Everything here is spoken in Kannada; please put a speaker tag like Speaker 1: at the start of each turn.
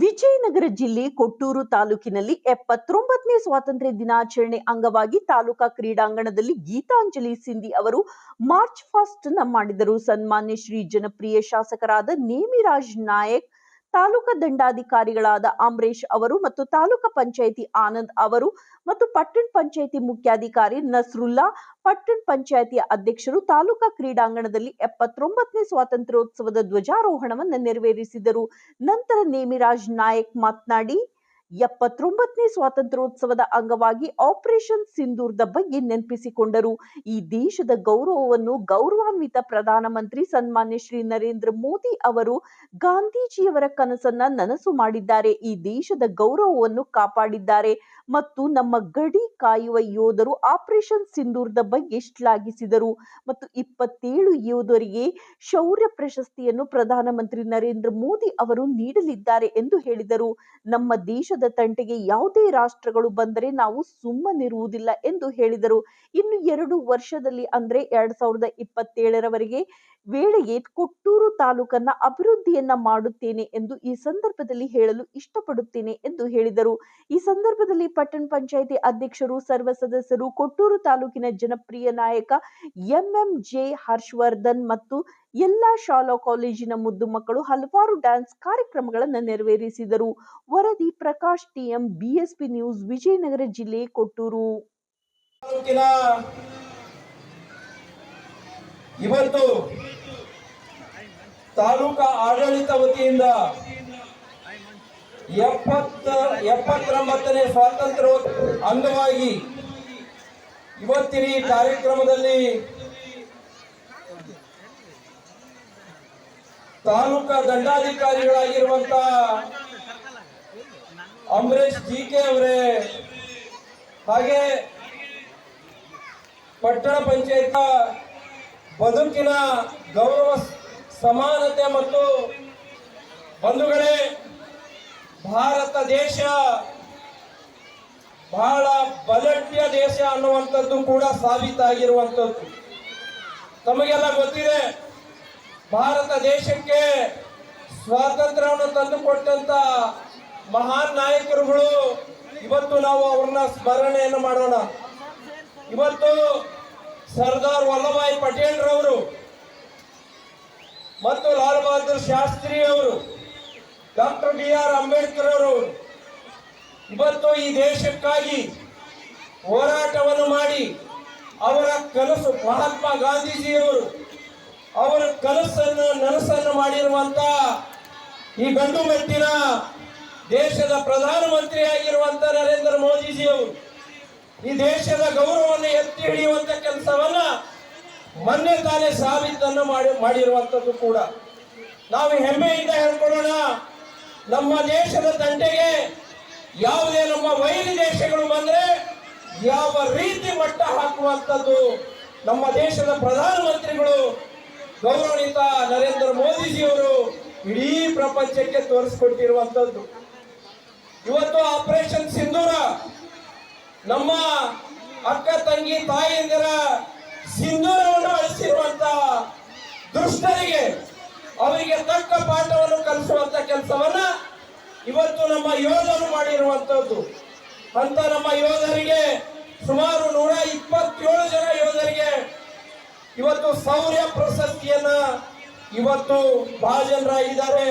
Speaker 1: ವಿಜಯನಗರ ಜಿಲ್ಲೆ ಕೊಟ್ಟೂರು ತಾಲೂಕಿನಲ್ಲಿ ಎಪ್ಪತ್ತೊಂಬತ್ತನೇ ಸ್ವಾತಂತ್ರ್ಯ ದಿನಾಚರಣೆ ಅಂಗವಾಗಿ ತಾಲೂಕಾ ಕ್ರೀಡಾಂಗಣದಲ್ಲಿ ಗೀತಾಂಜಲಿ ಸಿಂಧಿ ಅವರು ಮಾರ್ಚ್ ಫಾಸ್ಟ್ನ ಮಾಡಿದರು. ಸನ್ಮಾನ್ಯ ಶ್ರೀ ಜನಪ್ರಿಯ ಶಾಸಕರಾದ ನೇಮಿರಾಜ್ ನಾಯಕ್ ತಾಲೂಕಾ ದಂಡಾಧಿಕಾರಿಗಳಾದ ಅಂಬರೀಶ್ ಅವರು ಮತ್ತು ತಾಲೂಕ ಪಂಚಾಯಿತಿ ಆನಂದ್ ಅವರು ಮತ್ತು ಪಟ್ಟಣ ಪಂಚಾಯಿತಿ ಮುಖ್ಯಾಧಿಕಾರಿ ನಸ್ರುಲ್ಲಾ, ಪಟ್ಟಣ ಪಂಚಾಯಿತಿಯ ಅಧ್ಯಕ್ಷರು ತಾಲೂಕಾ ಕ್ರೀಡಾಂಗಣದಲ್ಲಿ ಎಪ್ಪತ್ತೊಂಬತ್ತನೇ ಸ್ವಾತಂತ್ರ್ಯೋತ್ಸವದ ಧ್ವಜಾರೋಹಣವನ್ನು ನೆರವೇರಿಸಿದರು. ನಂತರ ನೇಮಿರಾಜ್ ನಾಯಕ್ ಮಾತನಾಡಿ ಎಪ್ಪತ್ತೊಂಬತ್ತನೇ ಸ್ವಾತಂತ್ರ್ಯೋತ್ಸವದ ಅಂಗವಾಗಿ ಆಪರೇಷನ್ ಸಿಂಧೂರ್ದ ಬಗ್ಗೆ ನೆನಪಿಸಿಕೊಂಡರು. ಈ ದೇಶದ ಗೌರವವನ್ನು ಗೌರವಾನ್ವಿತ ಪ್ರಧಾನಮಂತ್ರಿ ಸನ್ಮಾನ್ಯ ಶ್ರೀ ನರೇಂದ್ರ ಮೋದಿ ಅವರು ಗಾಂಧೀಜಿಯವರ ಕನಸನ್ನ ನನಸು ಮಾಡಿದ್ದಾರೆ. ಈ ದೇಶದ ಗೌರವವನ್ನು ಕಾಪಾಡಿದ್ದಾರೆ. ಮತ್ತು ನಮ್ಮ ಗಡಿ ಕಾಯುವ ಯೋಧರು ಆಪರೇಷನ್ ಸಿಂಧೂರದ ಬಗ್ಗೆ ಶ್ಲಾಘಿಸಿದರು. ಮತ್ತು ಇಪ್ಪತ್ತೇಳು ಯೋಧರಿಗೆ ಶೌರ್ಯ ಪ್ರಶಸ್ತಿಯನ್ನು ಪ್ರಧಾನಮಂತ್ರಿ ನರೇಂದ್ರ ಮೋದಿ ಅವರು ನೀಡಲಿದ್ದಾರೆ ಎಂದು ಹೇಳಿದರು. ನಮ್ಮ ದೇಶದ ತಂಟೆಗೆ ಯಾವುದೇ ರಾಷ್ಟ್ರಗಳು ಬಂದರೆ ನಾವು ಸುಮ್ಮನಿರುವುದಿಲ್ಲ ಎಂದು ಹೇಳಿದರು. ಇನ್ನು ಎರಡು ವರ್ಷದಲ್ಲಿ ಅಂದ್ರೆ ಎರಡ್ ಸಾವಿರದ ಇಪ್ಪತ್ತೇಳರವರೆಗೆ ವೇಳೆಗೆ ಕೊಟ್ಟೂರು ತಾಲೂಕನ್ನ ಅಭಿವೃದ್ಧಿಯನ್ನ ಮಾಡುತ್ತೇನೆ ಎಂದು ಈ ಸಂದರ್ಭದಲ್ಲಿ ಹೇಳಲು ಇಷ್ಟಪಡುತ್ತೇನೆ ಎಂದು ಹೇಳಿದರು. ಈ ಸಂದರ್ಭದಲ್ಲಿ ಪಟ್ಟಣ ಪಂಚಾಯಿತಿ ಅಧ್ಯಕ್ಷರು, ಸರ್ವ ಸದಸ್ಯರು, ಕೊಟ್ಟೂರು ತಾಲೂಕಿನ ಜನಪ್ರಿಯ ನಾಯಕ ಎಂಎಂಜೆ ಹರ್ಷವರ್ಧನ್ ಮತ್ತು ಎಲ್ಲಾ ಶಾಲಾ ಕಾಲೇಜಿನ ಮುದ್ದು ಮಕ್ಕಳು ಹಲವಾರು ಡ್ಯಾನ್ಸ್ ಕಾರ್ಯಕ್ರಮಗಳನ್ನು ನೆರವೇರಿಸಿದರು. ವರದಿ Prakash, TM, BSP news, Vijayanagara ಜಿಲ್ಲೆ, ಕೊಟ್ಟೂರು.
Speaker 2: ಇವತ್ತು ತಾಲೂಕಾ ಆಡಳಿತ ವತಿಯಿಂದ ಎಪ್ಪತ್ತ, ಎಪ್ಪತ್ತೊಂಬತ್ತನೇ ಸ್ವಾತಂತ್ರ್ಯ ಅಂಗವಾಗಿ ಇವತ್ತಿನ ಈ ಕಾರ್ಯಕ್ರಮದಲ್ಲಿ ತಾಲೂಕಾ ದಂಡಾಧಿಕಾರಿಗಳಾಗಿರುವಂತ ಅಂಬರೀಶ್ ಜಿ ಕೆ ಅವರೇ, ಹಾಗೆ ಪಟ್ಟಣ ಪಂಚಾಯತ್ ಬದುಕಿನ ಗೌರವ ಸಮಾನತೆ ಮತ್ತು ಬಂಧುಗಳೇ ಭಾರತ ದೇಶ ಬಹಳ ಬಲಟ್ಯ ದೇಶ ಅನ್ನುವಂಥದ್ದು ಕೂಡ ಸಾಬೀತಾಗಿರುವಂಥದ್ದು. ತಮಗೆಲ್ಲ ಗೊತ್ತಿದೆ, ಭಾರತ ದೇಶಕ್ಕೆ ಸ್ವಾತಂತ್ರ್ಯವನ್ನು ತಂದುಕೊಟ್ಟಂತ ಮಹಾನ್ ನಾಯಕರುಗಳು ಇವತ್ತು ನಾವು ಅವ್ರನ್ನ ಸ್ಮರಣೆಯನ್ನು ಮಾಡೋಣ. ಇವತ್ತು ಸರ್ದಾರ್ ವಲ್ಲಭಾಯ್ ಪಟೇಲ್ ರವರು ಮತ್ತು ಲಾಲ್ ಬಹದ್ದೂರ್ ಶಾಸ್ತ್ರಿ ಅವರು ಡಾಕ್ಟರ್ ಬಿ ಆರ್ ಅಂಬೇಡ್ಕರ್ ಅವರು ಇವತ್ತು ಈ ದೇಶಕ್ಕಾಗಿ ಹೋರಾಟವನ್ನು ಮಾಡಿ ಅವರ ಕನಸು, ಮಹಾತ್ಮ ಗಾಂಧೀಜಿಯವರು ಅವರ ಕನಸನ್ನು ನನಸನ್ನು ಮಾಡಿರುವಂತ ಈ ಗಂಡು ಮೆಟ್ಟಿನ ದೇಶದ ಪ್ರಧಾನಮಂತ್ರಿ ಆಗಿರುವಂತ ನರೇಂದ್ರ ಮೋದಿಜಿಯವರು ಈ ದೇಶದ ಗೌರವವನ್ನು ಎತ್ತಿ ಹಿಡಿಯುವಂತ ಕೆಲಸವನ್ನ ಮೊನ್ನೆ ತಾನೇ ಸಾಬೀತನ್ನು ಮಾಡಿ ಮಾಡಿರುವಂಥದ್ದು ಕೂಡ. ನಾವು ಹೆಮ್ಮೆಯಿಂದ ಹೇಳ್ಕೊಳ್ಳೋಣ ನಮ್ಮ ದೇಶದ ತಂಟೆಗೆ ಯಾವುದೇ ನಮ್ಮ ವೈರಿ ದೇಶಗಳು ಬಂದ್ರೆ ಯಾವ ರೀತಿ ಮಟ್ಟ ಹಾಕುವಂಥದ್ದು ನಮ್ಮ ದೇಶದ ಪ್ರಧಾನಮಂತ್ರಿಗಳು ಗೌರವಿತ ನರೇಂದ್ರ ಮೋದಿಜಿಯವರು ಇಡೀ ಪ್ರಪಂಚಕ್ಕೆ ತೋರಿಸ್ಕೊಟ್ಟಿರುವಂಥದ್ದು. ಇವತ್ತು ಆಪರೇಷನ್ ಸಿಂಧೂರ ನಮ್ಮ ಅಕ್ಕ, ತಂಗಿ ತಾಯಿಯಂದಿರ ಸಿಂಧೂರವನ್ನು ಅಳಿಸಿರುವಂತ ದುಷ್ಟರಿಗೆ ಅವರಿಗೆ ತಕ್ಕ ಪಾಠವನ್ನು ಕಲಿಸುವಂತ ಕೆಲಸವನ್ನ ಇವತ್ತು ನಮ್ಮ ಯೋಧರು ಮಾಡಿರುವಂತದ್ದು. ಅಂತ ನಮ್ಮ ಯೋಧರಿಗೆ ಸುಮಾರು ನೂರ ಇಪ್ಪತ್ತೇಳು ಜನ ಯೋಧರಿಗೆ ಇವತ್ತು ಶೌರ್ಯ ಪ್ರಶಸ್ತಿಯನ್ನ ಇವತ್ತು ಬಹಳ ಜನರ ಇದ್ದಾರೆ